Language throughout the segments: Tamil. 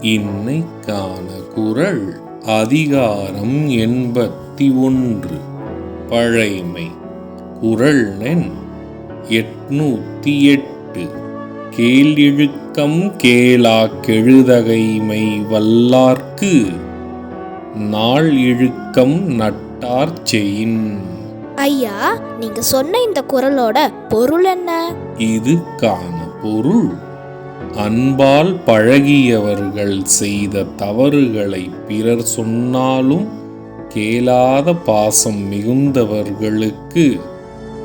இன்னைக்கான குரல் அதிகாரம் எண்பத்தி ஒன்று. பழைமை. குரல் எண் எட்நூத்தி எட்டு. கேளிழுக்கம் கேளா கெழுதகைமை வல்லார்க்கு. நாள் இழுக்கம் நட்டார் செயின் ஐயா நீங்க சொன்ன இந்த குரலோட பொருள் என்ன? இதுக்கான பொருள் அன்பால் பழகியவர்கள் செய்த தவறுகளை பிறர் சொன்னாலும் கேளாத பாசம் மிகுந்தவர்களுக்கு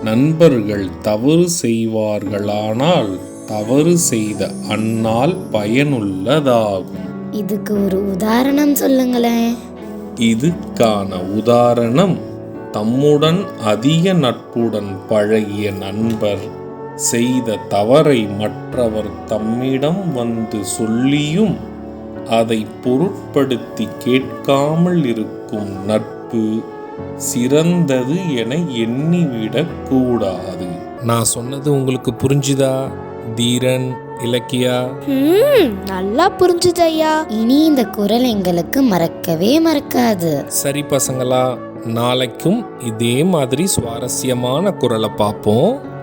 நண்பர்கள் தவறு செய்வார்களானால் தவறு செய்த அந்நாள் பயனுள்ளதாகும். இதுக்கு ஒரு உதாரணம் சொல்லுங்களேன். இதுக்கான உதாரணம் தம்முடன் அதிக நட்புடன் பழகிய நண்பர் செய்த தவறை மற்றவர் தம்மிடம் வந்து சொல்லியும் அதை பொருட்படுத்தி கேட்காமல் இருக்கும் நட்பு சிறந்தது என எண்ணிவிடக் கூடாது. நான் சொன்னது உங்களுக்கு புரிஞ்சுதா தீரன் இலக்கியா? நல்லா புரிஞ்சுது ஐயா இனி இந்த குரல் எங்களுக்கு மறக்கவே மறக்காது. சரி பசங்களா நாளைக்கும் இதே மாதிரி சுவாரஸ்யமான குரலை பார்ப்போம்.